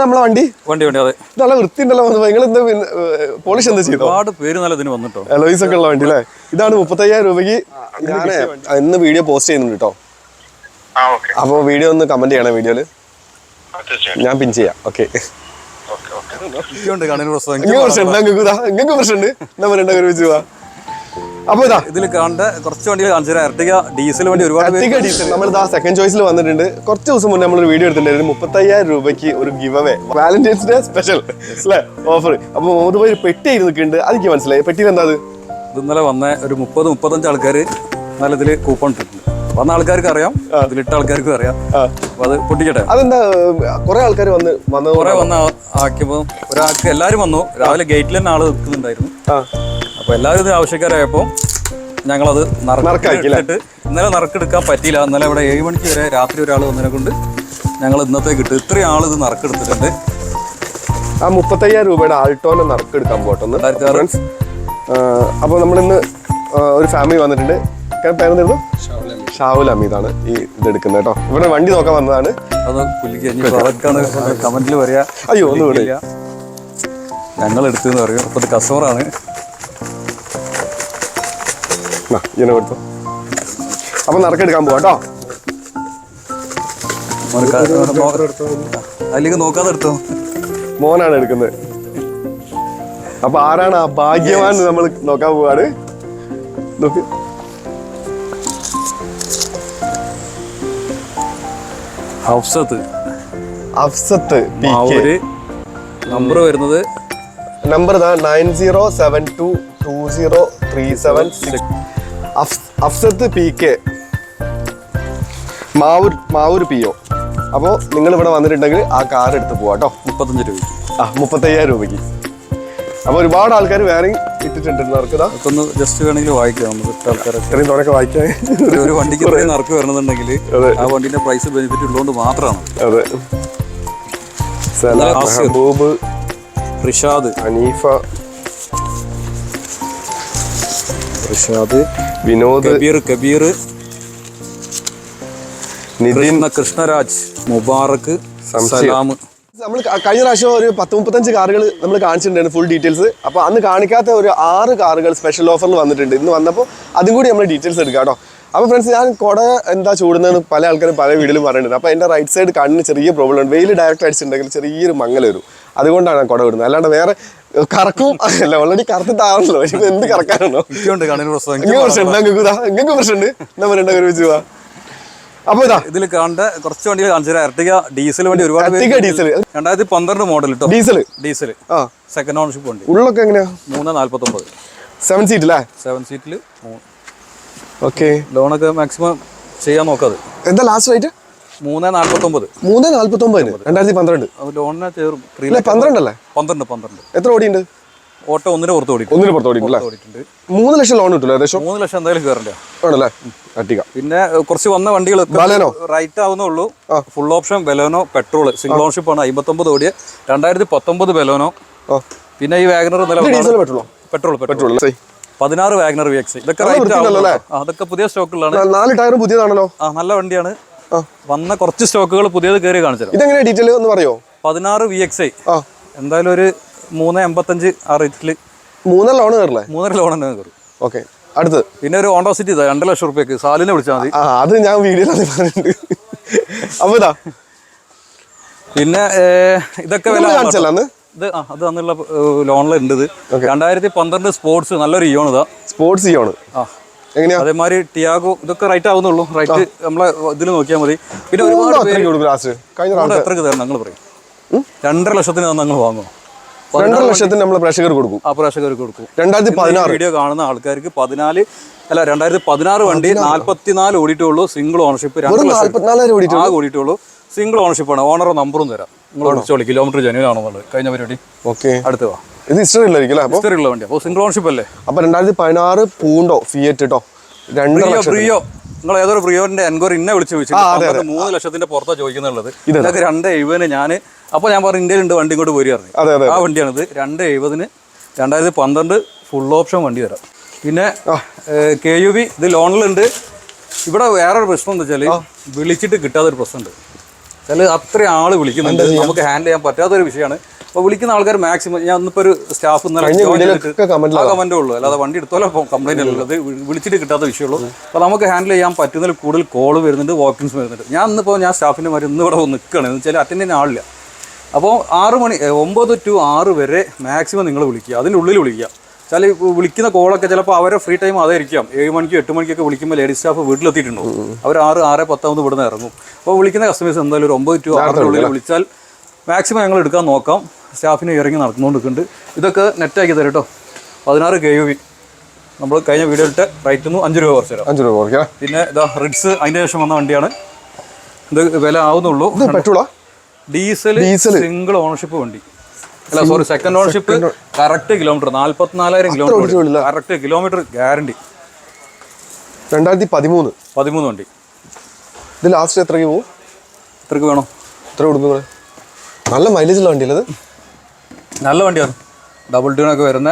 നമ്മളെ വണ്ടി? വണ്ടി വണ്ടി അതെ. നല്ല വൃത്തിയുണ്ടല്ലോ നിങ്ങൾ എന്താ പോളിഷ് എന്താ ചെയ്തു? ഒരുപാട് പേര് നല്ല ഇതിന് വന്നിട്ടോ. അലോയിസ് ഒക്കെ ഉള്ള വണ്ടി അല്ലേ? ഇതാണ് മുപ്പത്തയ്യായിരം രൂപയ്ക്ക്. ഞാൻ ഇന്ന് വീഡിയോ പോസ്റ്റ് ചെയ്യുന്നുണ്ട് കേട്ടോ ആ ഓക്കെ. അപ്പോൾ വീഡിയോ ഒന്ന് കമന്റ് ചെയ്യണം വീഡിയോയിൽ ഞാൻ പിൻ ചെയ്യാം. ഓക്കെ. നിങ്ങൾക്ക് ഇതാ നിങ്ങൾക്ക് പ്രശ്നമുണ്ട്. എന്നാ പറയണ്ട ഒരുമിച്ച് പോവാ അപ്പൊ ഇതാ. ഇതിൽ കാണേണ്ട കുറച്ച് വണ്ടികൾ കാണിച്ചു എർട്ടിക ഡീസൽ വണ്ടി ഒരുപാട് ഡീസൽ. നമ്മൾ ഇതാ സെക്കൻഡ് ചോയ്സിൽ വന്നിട്ടുണ്ട്. കുറച്ച് ദിവസം മുന്നേ നമ്മൾ ഒരു വീഡിയോ എടുത്തിട്ടുണ്ടായിരുന്നു. മുപ്പത്തയ്യായിരം രൂപയ്ക്ക് ഒരു give away Valentine's day special അല്ലേ? ഓഫർ അപ്പൊ മൂന്ന് പേര് പെട്ടി നിൽക്കുന്നുണ്ട് അതെനിക്ക് മനസ്സിലായി. പെട്ടിയിൽ എന്താ അത്? ഇന്നലെ വന്ന ഒരു മുപ്പത് മുപ്പത്തഞ്ച് ആൾക്കാർ നല്ല ഇതിൽ കൂപ്പൺ ഇട്ടിട്ടുണ്ട് വന്ന ആൾക്കാർക്ക് അറിയാം. അതിലിട്ട ആൾക്കാർക്കും അറിയാം. അത് പൊട്ടിക്കട്ടെ. അതെന്താ കുറെ ആൾക്കാർ വന്ന് വന്ന കുറെ വന്ന ആക്കിയപ്പോ ഒരാൾക്ക് എല്ലാവരും വന്നു. രാവിലെ ഗേറ്റിൽ തന്നെ ആൾ നിൽക്കുന്നുണ്ടായിരുന്നു. ആ അപ്പൊ എല്ലാവരും ഇത് ആവശ്യക്കാരായപ്പോ ഞങ്ങളത് നറക്കിട്ട് ഇന്നലെ നറുക്കെടുക്കാൻ പറ്റിയില്ല. ഇന്നലെ ഇവിടെ ഏഴ് മണിക്ക് വരെ രാത്രി ഒരാൾ വന്നതിനെ കൊണ്ട് ഞങ്ങൾ ഇന്നത്തേക്ക് ഇട്ട് ഇത്രയും ആൾ ഇത് നറുക്കെടുത്തിട്ടുണ്ട്. ആ മുപ്പത്തയ്യായിരം രൂപയുടെ ആൾട്ടോനെ നറുക്കെടുക്കാൻ പോട്ടെന്ന് ആറ്. ഫ്രണ്ട്സ് അപ്പോൾ നമ്മളിന്ന് ഒരു ഫാമിലി വന്നിട്ടുണ്ട്. പേരെന്തായിരുന്നു? ഷാവുൽ അമീദാണ് ഈ ഇത് എടുക്കുന്നത് കേട്ടോ. ഇവിടെ വണ്ടി നോക്കാൻ വന്നതാണ്. അത് കമന്റിൽ പറയാ. അയ്യോ, ഒന്നും. ഞങ്ങൾ എടുത്തെന്ന് പറയും. അപ്പൊ ഇത് കസ്റ്റമറാണ് ഇങ്ങനെ കൊടുത്തു. അപ്പൊ നറുക്കെടുക്കാൻ പോവാ കേട്ടോ. അല്ലെങ്കിൽ നോക്കാതെ എടുത്തോ? മോനാണ് എടുക്കുന്നത്. അപ്പൊ ആരാണ് ആ ഭാഗ്യവാൻ നമ്മൾ നോക്കാൻ പോവാണ്? നോക്ക്. അഫ്സത്ത് അഫ്സത്ത് നമ്പർ വരുന്നത് number nine zero seven two two zero three seven six Afsath P K. Mavoor Mavoor P O. അപ്പോൾ നിങ്ങൾ ഇവിടെ വന്നിട്ടുണ്ടെങ്കിൽ ആ കാർ എടുത്ത് പോവാം കേട്ടോ മുപ്പത്തഞ്ച് രൂപ ആ മുപ്പത്തയ്യായിരം രൂപയ്ക്ക്. അപ്പോൾ ഒരുപാട് ആൾക്കാർ വേറെ ഇട്ടിട്ടുണ്ട് അവർക്ക് ഇതാ ഒന്ന് ജസ്റ്റ് വേണമെങ്കിൽ വായിക്കാം നമുക്ക് ഇട്ട ആൾക്കാരൊക്കെ. ഇത്രയും തുറക്കെ വായിക്കാൻ. ഒരു- വണ്ടിക്ക് ഇത്രയും നറുക്ക് വരണമെന്നുണ്ടെങ്കിൽ. ആ വണ്ടിന്റെ പ്രൈസ് ബെനിഫിറ്റ് ഉള്ളതുകൊണ്ട് മാത്രമാണ്. അതെ. മെഹബൂബ് റിഷാദ്. അനീഫ. റിഷാദ്. വിനോദ് കബീർ കബീർ നിതിൻ കൃഷ്ണരാജ് മുബാറക്ക്. സലാം. നമ്മൾ കഴിഞ്ഞ പ്രാവശ്യം ഒരു പത്ത് മുപ്പത്തഞ്ച് കാറുകൾ നമ്മൾ കാണിച്ചിട്ടുണ്ടായിരുന്നു ഫുൾ ഡീറ്റെയിൽസ് അപ്പോൾ അന്ന് കാണിക്കാത്ത ഒരു ആറ് കാറുകൾ സ്പെഷ്യൽ ഓഫറിൽ വന്നിട്ടുണ്ട്. ഇന്ന് വന്നപ്പോൾ അതും കൂടി നമ്മൾ ഡീറ്റെയിൽസ് എടുക്കാം കേട്ടോ. അപ്പോൾ ഫ്രണ്ട്സ് ഞാൻ കുട എന്താ ചൂടുന്നതെന്ന് പല ആൾക്കാരും പല വീഡിയോയിലും പറയുന്നുണ്ട് അപ്പോൾ എന്റെ റൈറ്റ് സൈഡ് കണ്ണിന് ചെറിയ പ്രോബ്ലം ഉണ്ട്. വെയിൽ ഡയറക്റ്റ് അടിച്ചിട്ടുണ്ടെങ്കിൽ ചെറിയൊരു മങ്ങൽ വരും. അതുകൊണ്ടാണ് ഞാൻ കുട വിടുന്നത്. അല്ലാണ്ട് വേറെ കറക്കും അല്ല ഓൾറെഡി കറുത്തിട്ടാണല്ലോ ഇനി എന്ത് കറക്കാനാണോ? നിങ്ങൾക്ക് പ്രശ്നമുണ്ട് എന്നാ പറയണ്ട ഒരുമിച്ച് പോവാ അപ്പോൾ ഇതാ ഇതിൽ കണ്ട കുറച്ച് വണ്ടികൾ കാണിച്ചു എർട്ടിക ഡീസൽ വണ്ടി ഒരുപാട് ഡീസൽ. രണ്ടായിരത്തി പന്ത്രണ്ട് മോഡൽ കേട്ടോ ഡീസൽ ഡീസൽ ആ. സെക്കൻഡ് ഓണർഷിപ്പ് വണ്ടി. ഉള്ളൊക്കെ എങ്ങനെയാ? മൂന്ന് നാല്പത്തൊമ്പത്. സെവൻ സീറ്റ് അല്ലേ സെവൻ സീറ്റിൽ ഓക്കെ. ലോണൊക്കെ മാക്സിമം ചെയ്യാൻ നോക്കാം എന്താ ലാസ്റ്റ് റേറ്റ് മൂന്ന് നാല്പത്തൊമ്പത്. മൂന്ന് നാല്പത്തി രണ്ടായിരത്തി പന്ത്രണ്ട്. ലോണിനെ ചേരും ത്രീ അല്ലേ പന്ത്രണ്ട് പന്ത്രണ്ട്. എത്ര ഓടിയുണ്ട്? ഓട്ടോ ഒന്നിന് പുറത്ത് ഓടി ഒന്നിന് പുറത്ത് ഓടിയിട്ടുണ്ട് മൂന്ന് ലക്ഷം ലോൺ കിട്ടില്ല ഏകദേശം? മൂന്ന് ലക്ഷം എന്തായാലും കയറണ്ട ആണല്ലേ? അട്ടിക പിന്നെ കുറച്ച് വന്ന വണ്ടികൾ? Right ആവുന്നുള്ളൂ full option Baleno petrol single ownership ആണ്. അമ്പത്തൊമ്പത് ഓടിയ. രണ്ടായിരത്തി പത്തൊമ്പത് ബെലോനോ. പിന്നെ ഈ വാഗനർ പെട്രോൾ പെട്രോൾ പെട്രോൾ പതിനാറ് വാഗ്നർ വി എക്സ് ഇതൊക്കെ അതൊക്കെ പുതിയ സ്റ്റോക്കുകളാണ്. നാല് ടയറും പുതിയതാണല്ലോ? ആ നല്ല വണ്ടിയാണ്. വന്ന കുറച്ച് സ്റ്റോക്കുകൾ പുതിയത് കയറി കാണിച്ചത് ഇതെങ്ങനെ ഡീറ്റെയിൽ ഒന്ന് പറയോ? പതിനാറ് വി എക്സ് ഐ എന്തായാലും ഒരു മൂന്ന് എൺപത്തഞ്ച് ആ റേറ്റിൽ മൂന്നര ലോൺ കയറില്ലേ? മൂന്നര ലോൺ തന്നെ കയറും. ഓക്കെ അടുത്ത്. പിന്നെ ഒരു ഓണ്ടോ സിറ്റി ഇതാ രണ്ട് ലക്ഷം റുപ്യക്ക്. സാലിനെ വിളിച്ചാൽ മതി. അത് ഞാൻ വീഡിയോയിൽ പറഞ്ഞിട്ടുണ്ട്. അപ്പൊ ഇതാ. പിന്നെ ഇതൊക്കെ വില കാണിച്ചല്ലോ ഇത് ആ അത് അന്നുള്ള ലോണിൽ ഉണ്ട് ഇത്. രണ്ടായിരത്തി പന്ത്രണ്ട് സ്പോർട്സ് നല്ലൊരു ഇയോൺ ഇതാ. സ്പോർട്സ് ഇയോൺ ആ. എങ്ങനെയാ? അതേമാതിരി ടിയാഗോ ഇതൊക്കെ റൈറ്റ് ആവുന്നുള്ളൂ. റൈറ്റ് നമ്മളെ ഇതിൽ നോക്കിയാൽ മതി. പിന്നെ ഒരുപാട് മൂന്നോ പേര് അത്രയ്ക്ക് കൊടുക്കും ലാസ്റ്റ് കഴിഞ്ഞ ഇവിടെ പ്രാവശ്യം എത്രക്ക് തരണം ഞങ്ങൾ പറയും. രണ്ടര ലക്ഷത്തിന് ഞങ്ങൾ വാങ്ങും. രണ്ടര ലക്ഷത്തിന് നമ്മൾ പ്രേക്ഷകർ കൊടുക്കും. ആ പ്രേക്ഷകർക്ക് കൊടുക്കും. രണ്ടായിരത്തി പതിനാറ്. വീഡിയോ കാണുന്ന ആൾക്കാർക്ക് പതിനാല് അല്ല രണ്ടായിരത്തി പതിനാറ് വണ്ടി നാല്പത്തിനാല് ഓടിയിട്ടുള്ളൂ. സിംഗിൾ ഓണർഷിപ്പ് രണ്ട് വെറും ലക്ഷം. നാല്പത്തിനാലായിരം ഓടിയിട്ട് ആ ഓടിയിട്ടുള്ളൂ. സിംഗിൾ ഓണർഷിപ്പ് ആണ്. ഓണറോ നമ്പറും തരാം. നിങ്ങൾ വിളിച്ചോളി. കിലോമീറ്റർ ജനുവൻ കഴിഞ്ഞ പരിപാടി. ഓക്കെ. അടുത്ത് വാ. ഇത് ഹിസ്റ്ററി അപ്പൊ? ഹിസ്റ്ററി ഉള്ള വണ്ടി അപ്പോൾ സിംഗിൾ അല്ലേ? അപ്പോൾ രണ്ടായിരത്തി പതിനാറ് പൂണ്ടോ? ഫിയറ്റ് കേട്ടോ രണ്ടര പ്രിയോ നിങ്ങൾ ഏതൊരു പ്രിയോന്റെ എൻക്വയറി ഇന്നെ വിളിച്ച് ചോദിച്ചു. മൂന്ന് ലക്ഷത്തിന്റെ പുറത്താ ചോദിക്കുന്നുള്ളത്. ഇതൊക്കെ രണ്ട് എഴുപതിന് ഞാൻ അപ്പോൾ ഞാൻ പറഞ്ഞു ഇന്ത്യയിലുണ്ട് വണ്ടി ഇങ്ങോട്ട് പോരി പറഞ്ഞു. അതെ അതെ ആ വണ്ടിയാണിത്. രണ്ട് എഴുപതിന് രണ്ടായിരത്തി പന്ത്രണ്ട് ഫുൾ ഓപ്ഷൻ വണ്ടി തരാം. പിന്നെ കെ യു ബി ഇത് ലോണിലുണ്ട്. ഇവിടെ വേറൊരു പ്രശ്നം എന്താ വെച്ചാൽ വിളിച്ചിട്ട് കിട്ടാത്തൊരു പ്രശ്നമുണ്ട്. ചില അത്രയും ആൾ വിളിക്കുന്നുണ്ട്. നമുക്ക് ഹാൻഡിൽ ചെയ്യാൻ പറ്റാത്തൊരു വിഷയമാണ്. അപ്പോൾ വിളിക്കുന്ന ആൾക്കാർ മാക്സിമം ഞാൻ ഇന്നിപ്പോൾ ഒരു സ്റ്റാഫ് ഇന്നലെ ആ കമന്റേ ഉള്ളൂ. അല്ലാതെ വണ്ടി എടുത്തോലോ കംപ്ലൈന്റ് അല്ലല്ലോ. അത് വിളിച്ചിട്ട് കിട്ടാത്ത വിഷയമുള്ളൂ. അപ്പോൾ നമുക്ക് ഹാൻഡിൽ ചെയ്യാൻ പറ്റുന്നതിൽ കൂടുതൽ കോൾ വരുന്നുണ്ട് വാക്കിങ്സ് വരുന്നുണ്ട്. ഞാൻ ഇന്നിപ്പോൾ ഞാൻ സ്റ്റാഫിന്റെ മാതിരി ഇന്ന് ഇവിടെ നിൽക്കുകയാണ് എന്ന് വെച്ചാൽ അറ്റൻഡ് ചെയ്യാൻ ആളില്ല. അപ്പോൾ ആറ് മണി ഒമ്പത് ടു ആറ് വരെ മാക്സിമം നിങ്ങൾ വിളിക്കുക. അതിന്റെ ഉള്ളിൽ വിളിക്കുക. ചില വിളിക്കുന്ന കോളൊക്കെ ചിലപ്പോൾ അവരെ ഫ്രീ ടൈം അതായിരിക്കാം. ഏഴ് മണിക്ക് എട്ട് മണിക്കൊക്കെ വിളിക്കുമ്പോൾ ലേഡീസ് സ്റ്റാഫ് വീട്ടിലെത്തിയിട്ടുണ്ടാവും അവർ ആറ് ആറ് പത്താമത് ഇവിടുന്ന് ഇറങ്ങും. അപ്പോൾ വിളിക്കുന്ന കസ്റ്റമേഴ്സ് എന്തായാലും ഒരു ഒമ്പത് ടു ആറിന്റെ ഉള്ളിൽ വിളിച്ചാൽ മാക്സിമം ഞങ്ങൾ എടുക്കാൻ നോക്കാം. സ്റ്റാഫിനെ ഇറങ്ങി നടന്നുകൊണ്ടിരിക്കുന്നുണ്ട്. ഇതൊക്കെ നെറ്റാക്കി തരും കേട്ടോ പതിനാറ് കെ യു വി നമ്മൾ കഴിഞ്ഞ വീഡിയോ ഇട്ട് റൈറ്റ് ഒന്ന് അഞ്ച് രൂപ കുറച്ച് തരാം. അഞ്ച് രൂപ കുറയ്ക്കാം. പിന്നെ ഇതാ റിഡ്സ് അതിന്റെ ശേഷം വന്ന വണ്ടിയാണ്. ഇത് വില ആവുന്നുള്ളൂ. പെട്രോളാ? Diesel diesel. സിംഗിൾ ഓണർഷിപ്പ് വണ്ടി. അല്ല sorry second ownership correct kilometre നാല്പത്തിനാലായിരം kilometre correct kilometre guarantee രണ്ടായിരത്തി പതിമൂന്ന്. പതിമൂന്ന് വണ്ടി. ഇത് ലാസ്റ്റ് എത്രയ്ക്ക് പോകും എത്രയ്ക്ക് വേണം? എത്ര കൊടുക്കും നല്ല മൈലേജുള്ള വണ്ടിയല്ലേ ഇത്? നല്ല വണ്ടിയാണ്. ഡബിൾ ട്യൂണൊക്കെ വരുന്ന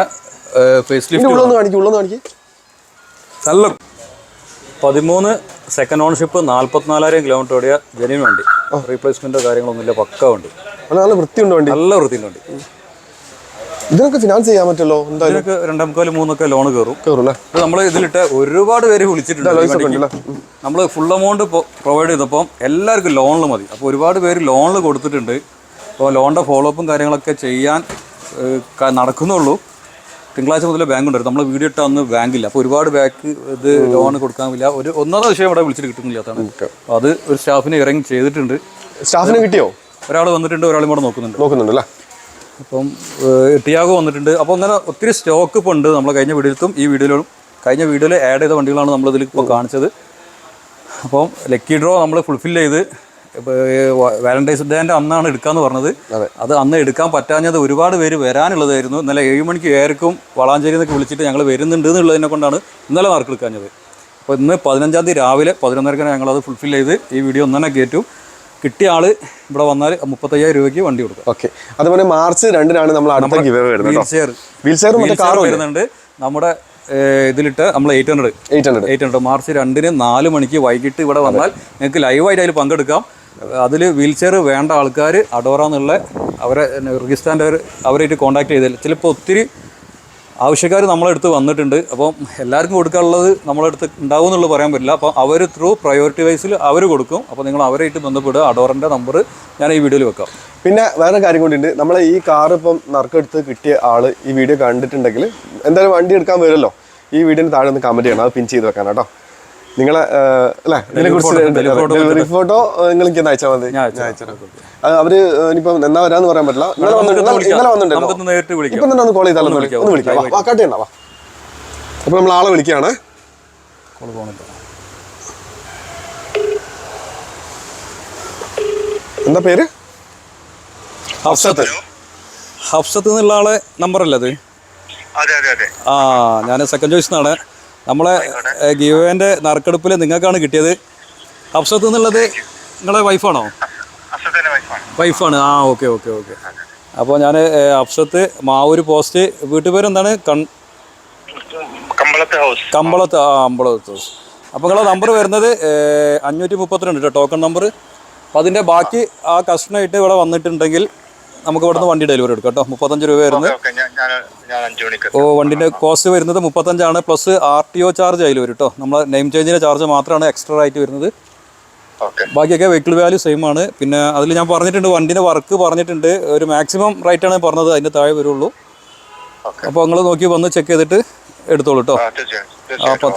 ഫേസ് ലിഫ്റ്റ് ഉള്ളൊന്ന് കാണിക്കും ഉള്ളൊന്ന് കാണിക്കും. നല്ല പതിമൂന്ന് സെക്കൻഡ് ഓണർഷിപ്പ് നാല്പത്തിനാലായിരം കിലോമീറ്റർ ഓടിയ ജനുവിൻ വണ്ടി. റീപ്ലേസ്മെന്റോ കാര്യങ്ങളൊന്നുമില്ല പക്ക വണ്ടി. നല്ല വൃത്തിയുണ്ട് വണ്ടി. നല്ല വൃത്തിയുണ്ട് വണ്ടി. ഇതിനൊക്കെ ഫിനാൻസ് ചെയ്യാൻ പറ്റുമല്ലോ? എന്തായാലും. ഇതിനൊക്കെ രണ്ടേമുക്കാൽ മൂന്നൊക്കെ ലോൺ കയറും. കയറും അല്ലേ? നമ്മൾ ഇതിലിട്ട് ഒരുപാട് പേര് വിളിച്ചിട്ടുണ്ട് നമ്മൾ ഫുൾ എമൗണ്ട് പ്രൊവൈഡ് ചെയ്തപ്പോൾ എല്ലാവർക്കും ലോണിൽ മതി. അപ്പോൾ ഒരുപാട് പേര് ലോണിൽ കൊടുത്തിട്ടുണ്ട്. അപ്പോൾ ലോണിന്റെ ഫോളോ അപ്പും കാര്യങ്ങളൊക്കെ ചെയ്യാൻ നടക്കുന്നുള്ളൂ. തിങ്കളാഴ്ച മുതൽ ബാങ്ക് ഉണ്ടായിരുന്നു നമ്മൾ വീഡിയോ ഇട്ട അന്ന് ബാങ്കില്ല അപ്പോൾ ഒരുപാട് ബാക്ക് ഇത് ലോൺ കൊടുക്കാനില്ല ഒരു ഒന്നാമത്തെ വിഷയം ഇവിടെ വിളിച്ചിട്ട് കിട്ടുന്നില്ല അതാണ്. അത് ഒരു സ്റ്റാഫിനെ ഇറങ്ങി ചെയ്തിട്ടുണ്ട്. സ്റ്റാഫിനെ കിട്ടിയോ? ഒരാൾ വന്നിട്ടുണ്ട് ഒരാളും കൂടെ നോക്കുന്നുണ്ട്. നോക്കുന്നുണ്ടല്ലേ? അപ്പം ഏഹ്, ടിയാഗോ വന്നിട്ടുണ്ട്. അപ്പോൾ അങ്ങനെ ഒത്തിരി സ്റ്റോക്ക് ഇപ്പോൾ ഉണ്ട് നമ്മൾ കഴിഞ്ഞ വീഡിയോയിലും. ഈ വീഡിയോയിലും കഴിഞ്ഞ വീഡിയോയിൽ ആഡ് ചെയ്ത വണ്ടികളാണ് നമ്മൾ ഇതിൽ ഇപ്പോൾ കാണിച്ചത്. അപ്പം ലക്കി ഡ്രോ നമ്മൾ ഫുൾഫിൽ ചെയ്ത് വാലന്റൈൻസ് ഡേന്റെ അന്നാണ് എടുക്കാന്ന് പറഞ്ഞത്. അതെ. അത് അന്ന് എടുക്കാൻ പറ്റാഞ്ഞത് ഒരുപാട് പേര് വരാനുള്ളതായിരുന്നു. ഇന്നലെ ഏഴ് മണിക്ക് ഏർക്കും വളാഞ്ചേരി എന്നൊക്കെ വിളിച്ചിട്ട് ഞങ്ങൾ വരുന്നുണ്ട് എന്നുള്ളതിനെ കൊണ്ടാണ് ഇന്നലെ മാർക്ക് എടുക്കാഞ്ഞത്. അപ്പോൾ ഇന്ന് പതിനഞ്ചാം തീയതി രാവിലെ പതിനൊന്നരക്കാണ് ഞങ്ങളത് ഫുൾഫിൽ ചെയ്ത് ഈ വീഡിയോ ഒന്നെ കയറ്റും കിട്ടിയ ആൾ ഇവിടെ വന്നാൽ മുപ്പത്തയ്യായിരം രൂപയ്ക്ക് വണ്ടി കൊടുക്കും. ഓക്കെ. അതുപോലെ മാർച്ച് രണ്ടിനാണ് നമ്മൾ അടുത്ത ഗിവ് വരുന്നത് വീൽ ചെയർ വരുന്നുണ്ട്. നമ്മുടെ ഇതിലിട്ട് നമ്മൾ eight hundred eight hundred eight hundred March രണ്ടിന് നാല് മണിക്ക് വൈകിട്ട് ഇവിടെ വന്നാൽ നിങ്ങൾക്ക് ലൈവായിട്ട് അതിൽ പങ്കെടുക്കാം. അതിൽ വീൽ ചെയർ വേണ്ട ആൾക്കാർ അഡോറ എന്നുള്ള അവരെ റിജിസ്റ്റാന്റെ അവരായിട്ട് കോൺടാക്ട് ചെയ്താൽ ചിലപ്പോൾ ഒത്തിരി ആവശ്യക്കാർ നമ്മളെടുത്ത് വന്നിട്ടുണ്ട്. അപ്പം എല്ലാവർക്കും കൊടുക്കാനുള്ളത് നമ്മളെടുത്ത് ഉണ്ടാവും എന്നുള്ളത് പറയാൻ പറ്റില്ല. അപ്പോൾ അവർ ത്രൂ പ്രയോറിറ്റി വൈസിൽ അവർ കൊടുക്കും. അപ്പോൾ നിങ്ങൾ അവരായിട്ട് ബന്ധപ്പെടുക. അഡോറിന്റെ നമ്പർ ഞാൻ ഈ വീഡിയോയിൽ വെക്കാം. പിന്നെ വേറെ കാര്യം കൂടിയുണ്ട് നമ്മളെ ഈ കാർ ഇപ്പം നറുക്കെടുത്ത് കിട്ടിയ ആൾ ഈ വീഡിയോ കണ്ടിട്ടുണ്ടെങ്കിൽ എന്തായാലും വണ്ടി എടുക്കാൻ വരുമല്ലോ. ഈ വീഡിയോന് താഴെ ഒന്ന് കമന്റ് ചെയ്യണം. അത് പിൻ ചെയ്ത് വെക്കാൻ കേട്ടോ. നിങ്ങളെ അല്ലേ? ഡെലിവറി ഫോട്ടോ നിങ്ങൾ എനിക്ക് അയച്ചാൽ മതി? അവർ ഇനിയിപ്പം എന്നാ വരാന്ന് പറയാൻ പറ്റില്ല. ഇന്നലെ വന്നിട്ടുണ്ടല്ലോ. ഇപ്പം തന്നെ ഒന്ന് കോൾ ചെയ്താലോ? ഒന്ന് വിളിക്കാം, വാ, കട്ട് ചെയ്യണ്ട വാ. അപ്പൊ നമ്മൾ ആളെ വിളിക്കുകയാണ്. കോൾ പോകുന്നില്ല എന്താ പേര്? ഹഫ്സത്ത്. ഹഫ്സത്ത് എന്നുള്ള ആളെ നമ്പറല്ലേ അത്? അതെ അതെ അതെ. ആ ഞാൻ സെക്കൻഡ് ചോയ്സ് എന്നാണ് നമ്മളെ ഗിയോന്റെ നറുക്കെടുപ്പിൽ നിങ്ങൾക്കാണ് കിട്ടിയത്. അഫ്സത്ത് എന്നുള്ളത് നിങ്ങളെ വൈഫാണോ വൈഫാണ് ആ ഓക്കെ ഓക്കെ ഓക്കെ അപ്പോൾ ഞാൻ അഫ്സത്ത് മാവൂര് പോസ്റ്റ് വീട്ടുപേര് എന്താണ് കമ്പളത്ത് ആ അമ്പളത്ത് ഹൗസ് അപ്പോൾ നിങ്ങളെ നമ്പർ വരുന്നത് അഞ്ഞൂറ്റി മുപ്പത്തിരണ്ട് കേട്ടോ ടോക്കൺ നമ്പർ അപ്പോൾ അതിന്റെ ബാക്കി ആ കസ്റ്റമായിട്ട് ഇവിടെ വന്നിട്ടുണ്ടെങ്കിൽ നമുക്ക് ഇവിടുന്ന് വണ്ടി ഡെലിവറി എടുക്കാം കേട്ടോ. മുപ്പത്തഞ്ച് രൂപ വരുന്നത്. ഓക്കെ ഞാൻ ഞാൻ ഞാൻ അഞ്ചു മണിക്ക് ഓ വണ്ടിന്റെ കോസ്റ്റ് വരുന്നത് മുപ്പത്തഞ്ചാണ്. Plus R T O charge അതിൽ വരും കേട്ടോ. നമ്മൾ നെയിം ചേഞ്ചിന്റെ ചാർജ് മാത്രമാണ് എക്സ്ട്രാ ആയിട്ട് വരുന്നത്. ഓക്കെ. ബാക്കിയൊക്കെ വെഹിക്കിൾ വാല്യൂ സെയിം ആണ്. പിന്നെ അതിൽ ഞാൻ പറഞ്ഞിട്ടുണ്ട് വണ്ടിന്റെ വർക്ക് പറഞ്ഞിട്ടുണ്ട്. ഒരു മാക്സിമം റേറ്റ് ആണ് പറഞ്ഞത് അതിന്റെ താഴെ വരുള്ളൂ. അപ്പൊ അപ്പോൾ നിങ്ങൾ നോക്കി വന്ന് ചെക്ക് ചെയ്തിട്ട് എടുത്തോളൂ കേട്ടോ. തീർച്ചയായും.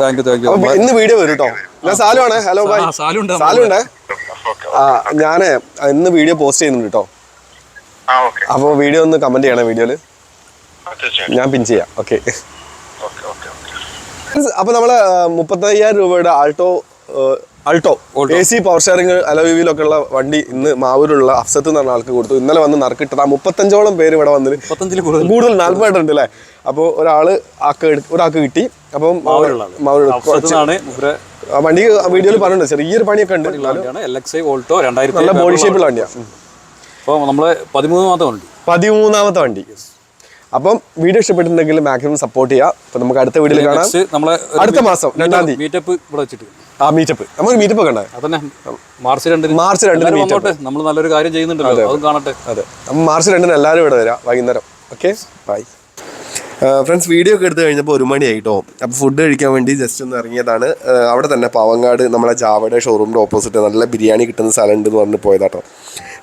താങ്ക് യു താങ്ക് യു ഇന്ന് വീഡിയോ വരും കേട്ടോ. ഞാൻ സാലു ആണ്. ഹലോ ബൈ സാലുണ്ട് സാലു ഉണ്ടേ. ഓക്കെ ആ ഞാനേ ഇന്ന് വീഡിയോ പോസ്റ്റ് ചെയ്യുന്നുണ്ട് കേട്ടോ. അപ്പോൾ വീഡിയോ ഒന്ന് കമന്റ് ചെയ്യണം വീഡിയോയിൽ തീർച്ചയായും ഞാൻ പിൻ ചെയ്യാം. ഓക്കെ അപ്പൊ ഓക്കെ. ഓക്കെ അപ്പോൾ നമ്മൾ മുപ്പത്തയ്യായിരം രൂപയുടെ Alto Alto A C power steering അലവിയിലൊക്കെ ഉള്ള വണ്ടി ഇന്ന് മാവൂരുള്ള അഫ്സത്ത് എന്ന് പറഞ്ഞ ആൾക്ക് കൊടുത്തു. ഇന്നലെ വന്ന് നറുക്കിട്ടത് ആ മുപ്പത്തഞ്ചോളം പേര് ഇവിടെ വന്നത് കൂടുതൽ. കൂടുതൽ നാൽപ്പതായിട്ടുണ്ട് അല്ലേ? അപ്പോൾ ഒരാൾ ആക്ക് ഒരാൾക്ക് കിട്ടി. അപ്പം വണ്ടി വീഡിയോയിൽ പറഞ്ഞിട്ടുണ്ട്. ചെറിയൊരു പണിയൊക്കെ ഉണ്ട്. നല്ല ബോഡി ഷേപ്പുള്ള വണ്ടിയാണ് അപ്പോൾ നമ്മൾ പതിമൂന്നാമത്തെ വണ്ടി പതിമൂന്നാമത്തെ വണ്ടി. അപ്പം വീഡിയോ ഇഷ്ടപ്പെട്ടിട്ടുണ്ടെങ്കിൽ മാക്സിമം സപ്പോർട്ട് ചെയ്യുക അപ്പം നമുക്ക് അടുത്ത വീഡിയോയിൽ കാണാം. നമ്മളെ അടുത്ത മാസം രണ്ടാം തീയതി. മീറ്റപ്പ് ഇവിടെ വെച്ചിട്ട്. ആ മീറ്റപ്പ് നമുക്ക് മീറ്റപ്പ് ഒക്കെ ഉണ്ടായി അതന്നെ. മാർച്ച് രണ്ടിന്. മാർച്ച് രണ്ടിന് മീറ്റപ്പ്. നമ്മൾ നല്ലൊരു കാര്യം ചെയ്യുന്നുണ്ടല്ലോ. അതും കാണട്ടെ. അതെ. മാർച്ച് രണ്ടിന് എല്ലാവരും ഇവിടെ വരാം. വൈകുന്നേരം. ഓക്കെ ബൈ ഫ്രണ്ട്സ് വീഡിയോ ഒക്കെ എടുത്തു കഴിഞ്ഞപ്പോൾ ഒരു മണിയായിട്ടോ. അപ്പോൾ ഫുഡ് കഴിക്കാൻ വേണ്ടി ജസ്റ്റ് ഒന്ന് ഇറങ്ങിയതാണ്. അവിടെ തന്നെ പാവങ്ങാട് നമ്മളെ ജാവയുടെ ഷോറൂമിന്റെ ഓപ്പോസിറ്റ് നല്ല ബിരിയാണി കിട്ടുന്ന സ്ഥലം എന്ന് പറഞ്ഞ് പോയതാട്ടോ.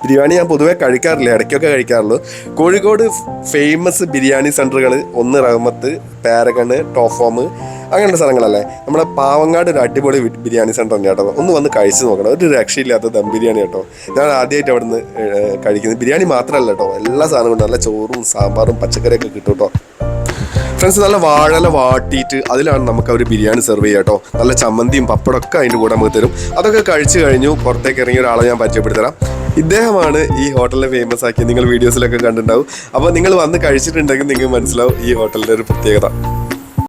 ബിരിയാണി ഞാൻ പൊതുവേ കഴിക്കാറില്ല ഇടയ്ക്കൊക്കെ കഴിക്കാറുള്ളൂ. കോഴിക്കോട് ഫേമസ് ബിരിയാണി സെന്ററുകൾ ഒന്ന് റഹ്മത്ത് പാരഗണ് ടോഫോം അങ്ങനെയുള്ള സ്ഥലങ്ങളല്ലേ. നമ്മുടെ പാവങ്ങാട് ഒരു അടിപൊളി ബിരിയാണി സെന്റർ തന്നെ കേട്ടോ ഒന്ന് വന്ന് കഴിച്ച് നോക്കണം. ഒരു രക്ഷയില്ലാത്ത ദം ബിരിയാണി കേട്ടോ. ഞാൻ ആദ്യമായിട്ട് അവിടെ നിന്ന് കഴിക്കുന്നത്. ബിരിയാണി മാത്രമല്ല കേട്ടോ. എല്ലാ സാധനവും നല്ല ചോറും സാമ്പാറും പച്ചക്കറിയൊക്കെ കിട്ടും കേട്ടോ. ഫ്രണ്ട്സ് നല്ല വാഴല വാട്ടിയിട്ട് അതിലാണ് നമുക്ക് അവർ ബിരിയാണി സെർവ് ചെയ്യുക കേട്ടോ. നല്ല ചമ്മന്തിയും പപ്പടമൊക്കെ അതിന്റെ കൂടെ നമുക്ക് തരും. അതൊക്കെ കഴിച്ചു കഴിഞ്ഞു പുറത്തേക്ക് ഇറങ്ങിയ ഒരാളെ ഞാൻ പരിചയപ്പെടുത്തരാം. ഇദ്ദേഹമാണ് ഈ ഹോട്ടലിനെ ഫേമസ് ആക്കി നിങ്ങൾ വീഡിയോസിലൊക്കെ കണ്ടിട്ടുണ്ടാവും. അപ്പോൾ നിങ്ങൾ വന്ന് കഴിച്ചിട്ടുണ്ടെങ്കിൽ നിങ്ങൾക്ക് മനസ്സിലാവും ഈ ഹോട്ടലിന്റെ ഒരു പ്രത്യേകത.